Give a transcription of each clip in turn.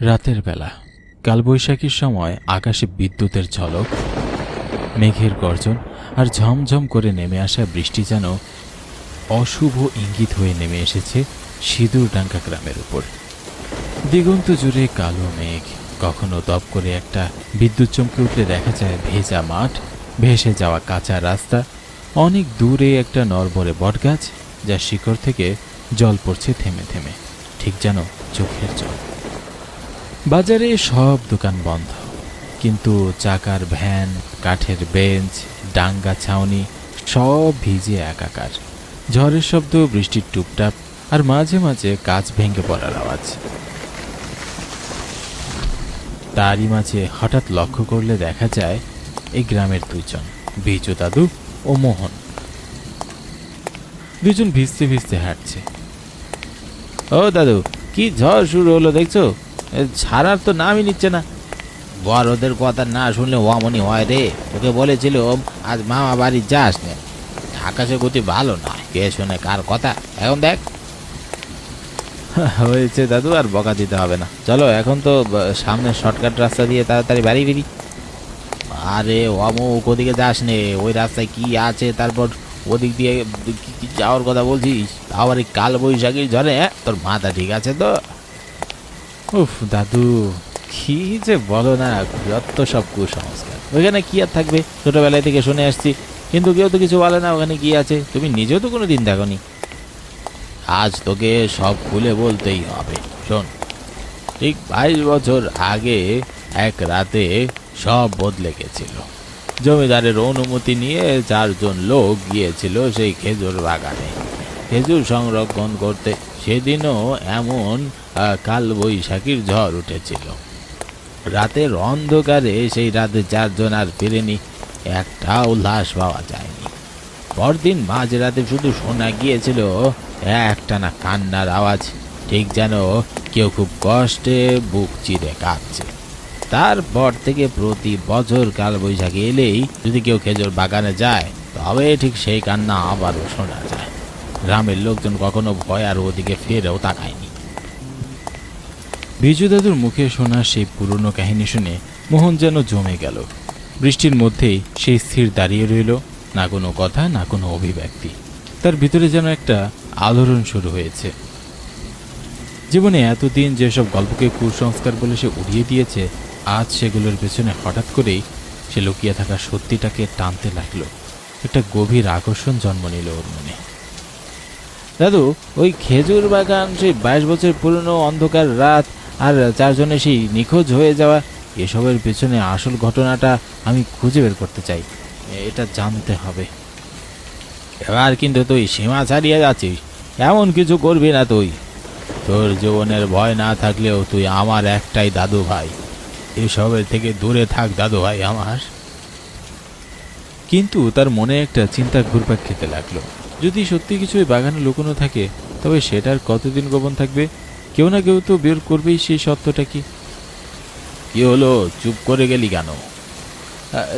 রাতের বেলা, কালবৈশাখীর সময় আকাশে বিদ্যুতের ঝলক, মেঘের গর্জন আর ঝমঝম করে নেমে আসা বৃষ্টি যেন অশুভ ইঙ্গিত হয়ে নেমে এসেছে সিঁদুরডাঙ্গা গ্রামের উপর। দিগন্ত জুড়ে কালো মেঘ, কখনো দপ করে একটা বিদ্যুৎ চমকে উঠলে দেখা যায় ভেজা মাঠ, ভেসে যাওয়া কাঁচা রাস্তা, অনেক দূরে একটা নরবরে বটগাছ, যার শিকড় থেকে জল পড়ছে থেমে থেমে, ঠিক যেন চোখের জল। বাজারে সব দোকান বন্ধ। কিন্তু চাকার ভ্যান, কাঠের বেঞ্চ, ডাঙ্গা ছাউনি সব ভিজে একাকার। ঝড়ের শব্দ, বৃষ্টির টুপটাপ আর মাঝে মাঝে কাজ ভেঙে পড়ার আওয়াজ। তারই মাঝে হঠাৎ লক্ষ্য করলে দেখা যায় এই গ্রামের দুজন বিজু দাদু ও মোহন। দুজন ভিজতে ভিজতে হাঁটছে। ও দাদু, কি ঝড় শুরু হলো দেখছ? ছাড়ার তো নামই নিচ্ছে না। বড়দের কথা না শুনলে অমনি হয় রে। তোকে বলেছিল আজ মামা বাড়ি যাস না। আকাশে গতি ভালো নয় কে শুনে কার কথা? এখন দেখ। হয়েছে দাদু, আর বকা দিতে হবে না। চলো, এখন তো সামনে শর্টকাট রাস্তা দিয়ে তাড়াতাড়ি বাড়ি ফিরি। আরে, অমুক ওদিকে যাস নে। ওই রাস্তায় কি আছে? তারপর ওদিক দিয়ে যাওয়ার কথা বলছিস? আবার এই কাল বৈশাখীর ঝড়ে হ্যাঁ? তোর মাথা ঠিক আছে তো? উফ, দাদু, কি যে বলো না যত সব কুসংস্কার। ওইখানে কি আর থাকবে? ছোটবেলায় থেকে শুনে আসছি, কিন্তু কেউ তো কিছু বলে না ওখানে কি আছে। তুমি নিজেও তো কোনো দিন আজ তোকে সব খুলে বলতেই হবে, শোন। ঠিক বাইশ বছর আগে এক রাতে সব বদলে গেছিল। জমিদারের অনুমতি নিয়ে চারজন লোক গিয়েছিল সেই খেজুর বাগানে। খেজুর সংরক্ষণ করতে সেদিনও এমন আহ, কালবৈশাখীর ঝড় উঠেছিল। রাতের অন্ধকারে সেই রাতে চারজন আর ফিরেনি একটাও লাশ পাওয়া যায়নি। পরদিন মাঝরাতে শুধু শোনা গিয়েছিল একটানা কান্নার আওয়াজ ঠিক যেন কেউ খুব কষ্টে বুক চিরে কাঁদছে। তারপর থেকে প্রতি বছর কাল বৈশাখী এলেই যদি কেউ খেজুর বাগানে যায় তবে ঠিক সেই কান্না আবারও শোনা যায়। গ্রামের লোকজন কখনো ভয় আর ওদিকে ফিরেও তাকায়নি। বিজু দাদুর মুখে শোনা সেই পুরনো কাহিনী শুনে মোহন যেন জমে গেল। বৃষ্টির মধ্যেই সে স্থির দাঁড়িয়ে রইল, না কোনো কথা, না কোনো অভিব্যক্তি। তার ভিতরে যেন একটা আলোড়ন শুরু হয়েছে। জীবনে এতদিন যেসব গল্পকে কুসংস্কার বলে সে উড়িয়ে দিয়েছে, আজ সেগুলোর পেছনে হঠাৎ করেই সে লুকিয়ে থাকা সত্যিটাকে টানতে লাগল। একটা গভীর আকর্ষণ জন্ম নিল ওর মনে। দাদু, ওই খেজুর বাগান সেই বাইশ বছর পুরনো অন্ধকার রাত আর চারজনে সেই নিখোঁজ হয়ে যাওয়া এসবের পেছনে আসল ঘটনাটা আমি খুঁজে বের করতে চাই। এটা জানতে হবে। এবার কিন্তু তুই সীমা ছাড়িয়ে যাচ্ছিস। এমন কিছু করবি না তুই। তোর জীবনের ভয় না থাকলেও তুই আমার একটাই দাদু ভাই। এসবের থেকে দূরে থাক দাদু ভাই আমার। কিন্তু তার মনে একটা চিন্তা ঘুরপাক খেতে লাগল। যদি সত্যি কিছু ওই বাগানে লুকোনো থাকে, তবে সেটার কতদিন গোপন থাকবে? কেউ না কেউ তো বের করবেই সেই সত্যটা কি? কি হলো? চুপ করে গেলি কেন?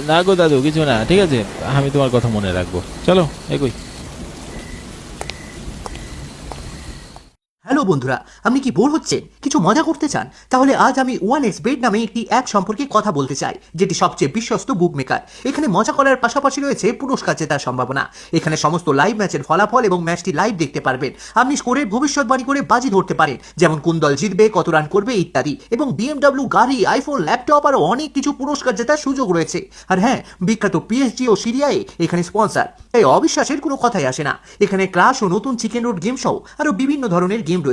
না গো দাদু কিছু না। ঠিক আছে আমি তোমার কথা মনে রাখব। চলো এগোই। হ্যালো বন্ধুরা, আপনি কি বোর হচ্ছেন? কিছু মজা করতে চান? তাহলে আজ আমি ওয়ান এক্স বেড নামে একটি অ্যাপ সম্পর্কে কথা বলতে চাই, যেটি সবচেয়ে বিশ্বস্ত বুক মেকার এখানে মজা করার পাশাপাশি রয়েছে পুরস্কার জেতার সম্ভাবনা। এখানে সমস্ত লাইভ ম্যাচের ফলাফল এবং ম্যাচটি লাইভ দেখতে পারবেন। আপনি স্কোরের ভবিষ্যৎবাণী করে বাজি ধরতে পারেন, যেমন কোন দল জিতবে, কত রান করবে ইত্যাদি। এবং বিএমডব্লিউ গাড়ি আইফোন ল্যাপটপ আরও অনেক কিছু পুরস্কার জেতার সুযোগ রয়েছে। আর হ্যাঁ বিখ্যাত পিএসজি ও সিরিয়ায় এখানে স্পন্সার তাই অবিশ্বাসের কোনো কথাই আসে না। এখানে ক্লাস ও নতুন চিকেন রোড গেম সহ আরও বিভিন্ন ধরনের গেম রয়েছে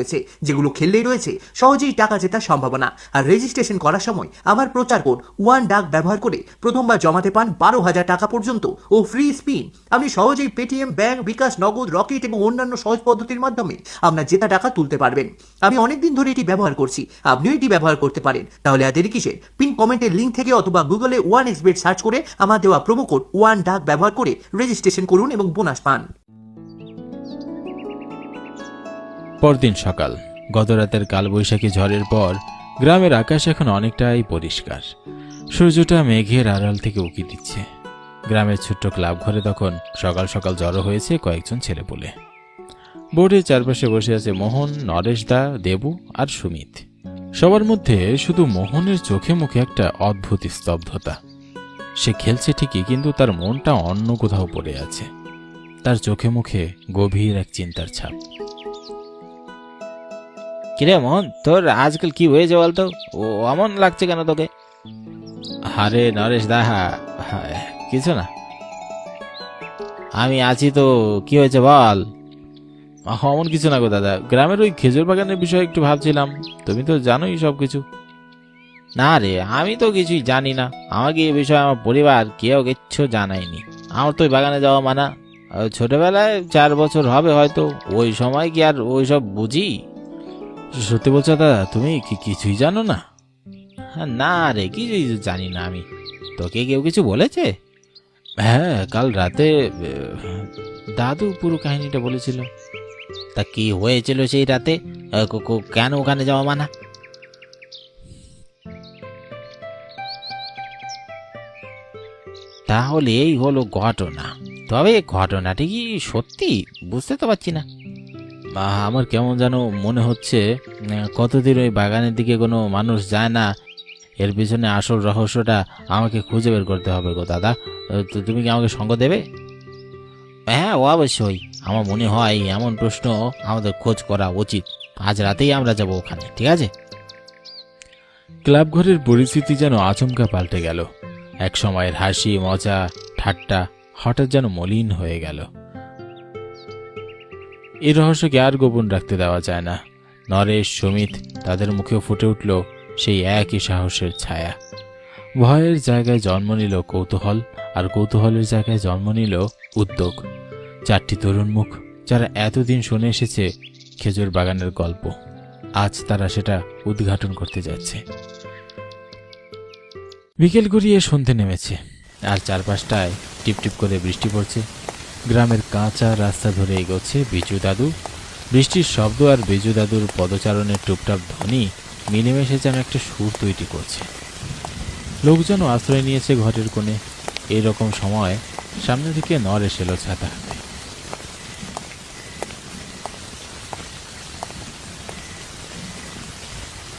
যেগুলো খেললেই রয়েছে, সহজেই টাকা জেতার সম্ভাবনা। আর রেজিস্ট্রেশন করার সময় আমার প্রচার কোড ওয়ান ডাক ব্যবহার করে প্রথমবার জমাতে পান বারো হাজার টাকা পর্যন্ত ও ফ্রি স্পিন আপনি সহজেই পেটিএম ব্যাংক বিকাশ নগদ রকেট এবং অন্যান্য সহজ পদ্ধতির মাধ্যমে আপনার জেতা টাকা তুলতে পারবেন। আমি অনেকদিন ধরে এটি ব্যবহার করছি, আপনিও এটি ব্যবহার করতে পারেন। তাহলে আর কিসের? পিন কমেন্টের লিঙ্ক থেকে অথবা গুগলে ওয়ান এক্সবেট সার্চ করে আমার দেওয়া প্রোমো কোড ওয়ান ডাক ব্যবহার করে রেজিস্ট্রেশন করুন এবং বোনাস পান। পরদিন সকাল। গতরাতের কালবৈশাখী ঝড়ের পর গ্রামের আকাশ এখন অনেকটাই পরিষ্কার। সূর্যটা মেঘের আড়াল থেকে উকি দিচ্ছে। গ্রামের ছোট্ট ক্লাব ঘরে তখন সকাল সকাল জড়ো হয়েছে কয়েকজন ছেলে বলে। বোর্ডের চারপাশে বসে আছে মোহন, নরেশ দা, দেবু আর সুমিত। সবার মধ্যে শুধু মোহনের চোখে মুখে একটা অদ্ভুত স্তব্ধতা। সে খেলছে ঠিকই, কিন্তু তার মনটা অন্য কোথাও পড়ে আছে। তার চোখে মুখে গভীর এক চিন্তার ছাপ। কিরে মোহন তোর আজকাল কি হয়েছে বলতো? ও অমন লাগছে কেন তোকে? আরে নরেশ দাহা কিছু না। আমি আছি তো কি হয়েছে বল? অমন কিছু না গো দাদা। গ্রামের ওই খেজুর বাগানের বিষয়ে একটু ভাবছিলাম। তুমি তো জানোই সব কিছু না রে আমি তো কিছুই জানি না। আমাকে এই বিষয়ে আমার পরিবার কেউ কিচ্ছু জানায়নি। আমার তো ওই বাগানে যাওয়া মানা। ছোটবেলায় চার বছর হবে হয়তো। ওই সময় কি আর ওই সব বুঝি? সত্যি বলছো দাদা তুমি কি কিছুই জানো না? হ্যাঁ, না রে কিছুই জানি না আমি। তোকে কেউ কিছু বলেছে? হ্যাঁ কাল রাতে দাদু পুরো কাহিনীটা বলেছিল। তা কি হয়েছিল সেই রাতে? কেন ওখানে যাওয়া মানা? তাহলে এই হলো ঘটনা। তবে ঘটনাটি কি সত্যি? বুঝতে তো পারছি না। আমার কেমন যেন মনে হচ্ছে কতদিন ওই বাগানের দিকে কোনো মানুষ যায় না, এর পিছনে আসল রহস্যটা আমাকে খুঁজে বের করতে হবে গো দাদা। তো তুমি কি আমাকে সঙ্গ দেবে? হ্যাঁ ও অবশ্যই। আমার মনে হয় এমন প্রশ্ন আমাদের খোঁজ করা উচিত। আজ রাতেই আমরা যাব ওখানে, ঠিক আছে? ক্লাব ঘরের পরিস্থিতি যেন আচমকা পাল্টে গেল। এক সময়ের হাসি, মজা, ঠাট্টা হঠাৎ যেন মলিন হয়ে গেল। এই রহস্যকে আর গোপন রাখতে দেওয়া যায় না। নরেশ, সুমিত তাদের মুখে ফুটে উঠল সেই একই সাহসের ছায়া। ভয়ের জায়গায় জন্ম নিল কৌতূহল আর কৌতূহলের জায়গায় জন্ম নিল উদ্যোগ। চারটি তরুণ মুখ যারা এতদিন শুনে এসেছে খেজুর বাগানের গল্প। আজ তারা সেটা উদ্ঘাটন করতে যাচ্ছে। বিকেল গড়িয়ে সন্ধে নেমেছে আর চারপাশটায় টিপটিপ করে বৃষ্টি পড়ছে। গ্রামের কাঁচা রাস্তা ধরে এগোচ্ছে বিজু দাদু। বৃষ্টির শব্দ আর বিজু দাদুর পদচারণের টুপটাপ ধ্বনি মিলেমিশে যেন একটা সুর তৈরি করছে। লোকজন আশ্রয় নিয়েছে ঘরের কোণে। এইরকম সময় সামনে থেকে নর এসেলো ছাতা হাতে।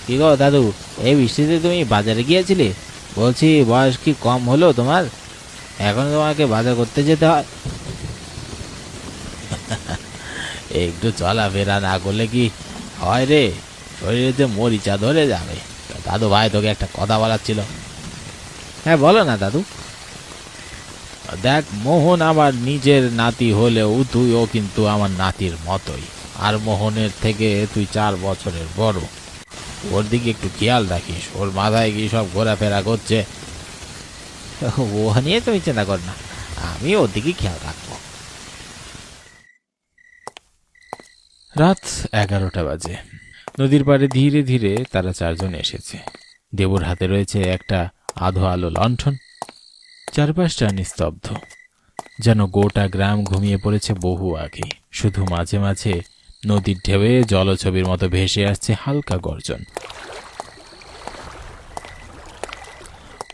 কি গো দাদু, এই বৃষ্টিতে তুমি বাজারে গিয়েছিলে? বলছি, বয়স কি কম হলো তোমার? এখন তোমাকে বাজার করতে যেতে হয়। একটু চলাফেরা না করলে কি হয় রে? শরীরেতে মরিচা ধরে যাবে। দাদু ভাই তোকে একটা কথা বলার ছিল। হ্যাঁ বলো না দাদু। দেখ মোহন আমার নিজের নাতি হলেও তুইও কিন্তু আমার নাতির মতোই। আর মোহনের থেকে তুই চার বছরের বড়। ওর দিকে একটু খেয়াল রাখিস। ওর মাথায় কি সব ঘোরাফেরা করছে? ও নিয়ে তুমি চিন্তা কর না। আমি ওর দিকে খেয়াল রাখব রাত এগারোটা বাজে। নদীর পাড়ে ধীরে ধীরে তারা চারজন এসেছে। দেবুর হাতে রয়েছে একটা আধো আলো লণ্ঠন। চারপাশটা নিস্তব্ধ। যেন গোটা গ্রাম ঘুমিয়ে পড়েছে বহু আগে। শুধু মাঝে মাঝে নদীর ঢেউয়ে জলছবির মতো ভেসে আসছে হালকা গর্জন।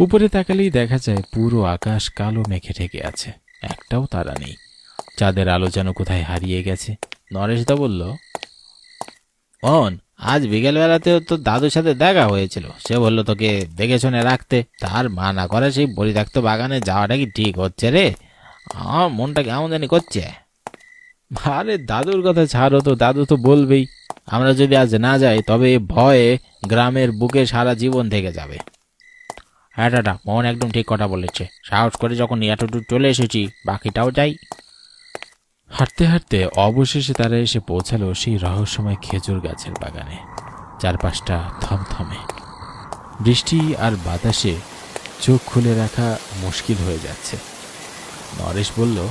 উপরে তাকালেই দেখা যায় পুরো আকাশ কালো মেঘে ঢেকে আছে। একটাও তারা নেই। চাঁদের আলো যেন কোথায় হারিয়ে গেছে। নরেশদা বলল মন আজ বিকেলবেলাতেও তো দাদুর সাথে দেখা হয়েছিল। সে বলল, তোকে দেখে শুনে রাখতে। তার মা না করে সেই পরিত্যক্ত বাগানে যাওয়াটা কি ঠিক হচ্ছে রে? আমার মনটা কেমন জানি করছে। আরে, দাদুর কথা ছাড়ো তো, দাদু তো বলবেই। আমরা যদি আজ না যাই, তবে ভয়ে গ্রামের বুকে সারা জীবন থেকে যাবে। হ্যাঁ দাদা মোহন একদম ঠিক কথা বলেছে। সাহস করে যখন এতটুকু চলে এসেছি, বাকিটাও যাই। হাঁটতে হাঁটতে অবশেষে তারা এসে পৌঁছালো সেই রহস্যময় খেজুর গাছের বাগানে। চারপাশটা থমথমে। বৃষ্টি আর বাতাসে চোখ খুলে রাখা মুশকিল হয়ে যাচ্ছে। নরেশ বলল,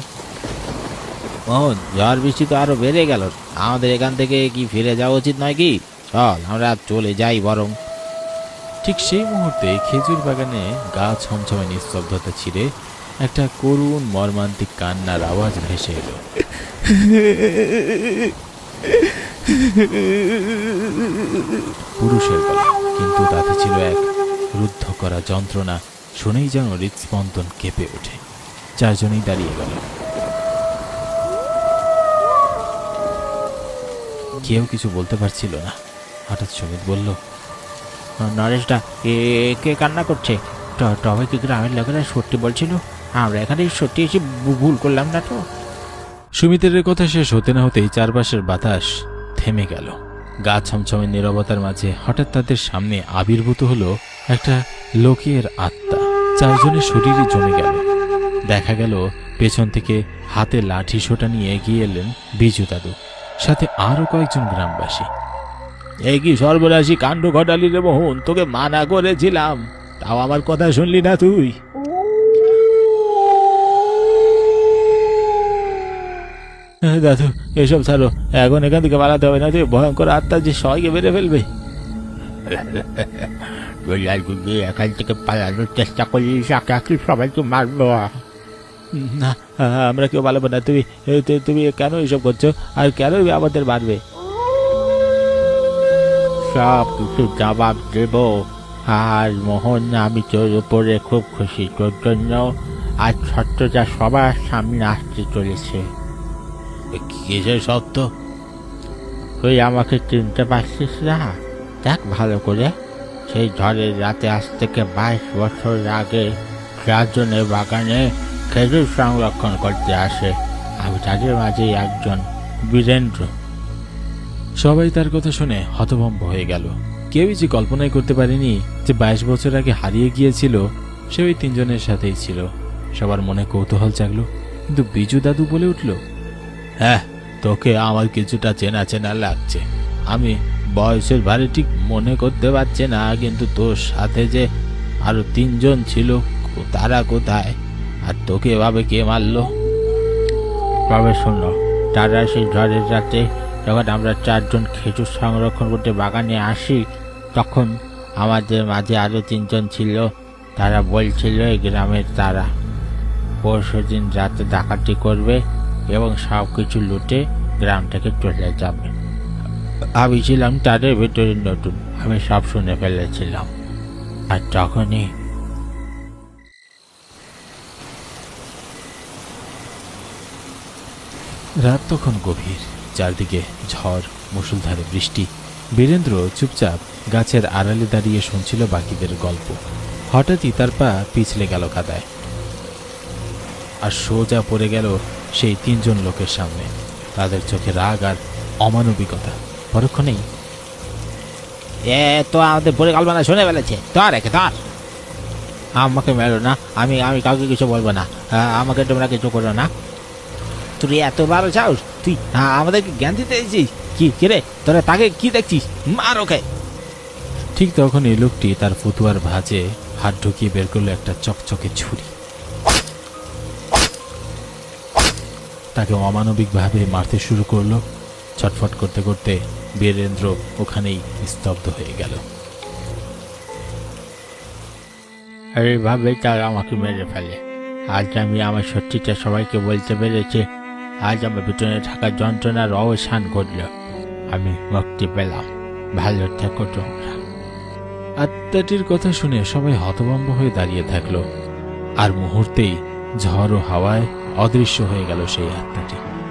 মোহন, ঝড় বৃষ্টি তো আরও বেড়ে গেল। আমাদের এখান থেকে কি ফিরে যাওয়া উচিত নয় কি? চল, আমরা চলে যাই বরং। ঠিক সেই মুহূর্তে খেজুর বাগানে গা ছমছমে নিস্তব্ধতা ছিঁড়ে একটা করুণ মর্মান্তিক কান্নার আওয়াজ ভেসে এলো। পুরুষের গলা, কিন্তু তাতে ছিল এক রুদ্ধ করা যন্ত্রণা, শুনেই যেন হৃদস্পন্দন কেঁপে ওঠে। চারজনেই দাঁড়িয়ে গেল কেউ কিছু বলতে পারছিল না। হঠাৎ সুমিত বলল নরেশটা এ, কে কান্না করছে? তবে কি গ্রামের লোকেরা সত্যি বলছিল? আমরা এখানে সত্যি এসে ভুল করলাম না তো? সুমিতের কথা শেষ হতে না হতেই চারপাশের বাতাস থেমে গেল। গা ছমছমে নীরবতার মাঝে হঠাৎ তাদের সামনে আবির্ভূত হলো একটা লোকের আত্মা। চারজনের শরীরে জমে গেল। দেখা গেল পেছন থেকে হাতে লাঠি সোটা নিয়ে এগিয়ে এলেন বিজু দাদু সাথে আরও কয়েকজন গ্রামবাসী। এই কি সর্বনাশী কাণ্ড ঘটালি রে মোহন? তোকে মানা করেছিলাম। তাও আমার কথা শুনলি না তুই। দাদু এসব ছাড়ো। এখন এখান থেকে পালাতে হবে না তুই ভয়ঙ্কর আত্মা যে সবাইকে মেরে ফেলবে। এখান থেকে পালানোর চেষ্টা করলি চাকরি সবাইকে মারবো। না আমরা কেউ পালাবো না। তুমি তুমি কেন এসব করছ? আর কেন আমাদের মারবে? সব কিছু জবাব দেব। আর মোহন আমি তোর উপরে খুব খুশি। তোর জন্য আজ সত্যটা সবার সামনে আসতে চলেছে। কিসের সত্য? তুই আমাকে চিনতে পারছিস না? দেখ ভালো করে। সেই ঝড়ের রাতে আজ থেকে বাইশ বছর আগে চারজনের বাগানে খেজুর সংরক্ষণ করতে আসে। আমি তাদের মাঝে একজন বীরেন্দ্র। সবাই তার কথা শুনে হতভম্ব হয়ে গেল। কেউই যে কল্পনাই করতে পারেনি যে বাইশ বছর আগে হারিয়ে গিয়েছিল, সে ওই তিনজনের সাথেই ছিল। সবার মনে কৌতূহল জাগলো, কিন্তু বিজু দাদু বলে উঠল হ্যাঁ তোকে আমার কিছুটা চেনা চেনা লাগছে। আমি বয়সের ভারে ঠিক মনে করতে পারছি না, কিন্তু তোর সাথে যে আরও তিনজন ছিল, তারা কোথায়? আর তোকে এভাবে কে মারলো? তবে শোনো তারা সেই ঝড়ের রাতে যখন আমরা চারজন খেজুর সংরক্ষণ করতে বাগানে আসি তখন আমাদের মাঝে আরও তিনজন ছিল। তারা বলছিল, এই গ্রামের তারা পরশু দিন রাতে ডাকাতি করবে এবং সব কিছু লুটে গ্রাম থেকে চলে যাবে। আমি ছিলাম তাদের ভেতরে নতুন। আমি সব শুনে ফেলেছিলাম। আর তখনই রাত তখন গভীর। চারদিকে ঝড়, মুষলধারে বৃষ্টি। বীরেন্দ্র চুপচাপ গাছের আড়ালে দাঁড়িয়ে শুনছিল বাকিদের গল্প। হঠাৎই তার পা পিছলে গেল কাদায় আর সোজা পড়ে গেল সেই তিনজন লোকের সামনে। তাদের চোখে রাগ আর অমানবিকতা। পরক্ষণেই, এ, তো আমাদের পরিকল্পনা শুনে ফেলেছে। ধর একে তার আমাকে মেরো না, আমি আমি কাউকে কিছু বলব না। আমাকে তোমরা কিছু করো না। তুই এত ভালো চাস, তুই আমাদেরকে জ্ঞান দিতে এসেছিস? কি কিরে তোরা তাকে কি দেখছিস? মার ওকে। ঠিক তখন এই লোকটি তার ফতুয়ার ভাঁজে হাত ঢুকিয়ে বের করল একটা চকচকে ছুরি। তাকে অমানবিকভাবে মারতে শুরু করল। ছটফট করতে করতে বীরেন্দ্র ওখানেই স্তব্ধ হয়ে গেল। এইভাবে তারা আমাকে মেরে ফেলে। আজ আমি আমার সত্যিটা সবাইকে বলতে পেরেছি। আজ আমার ভিতরে থাকা যন্ত্রণার অবসান ঘটল। আমি মুক্তি পেলাম। ভালো থেকো তোমরা। আত্মাটির কথা শুনে সবাই হতভম্ব হয়ে দাঁড়িয়ে থাকল। আর মুহূর্তেই ঝড় ও হাওয়ায় অদৃশ্য হয়ে গেল সেই আত্মাটি।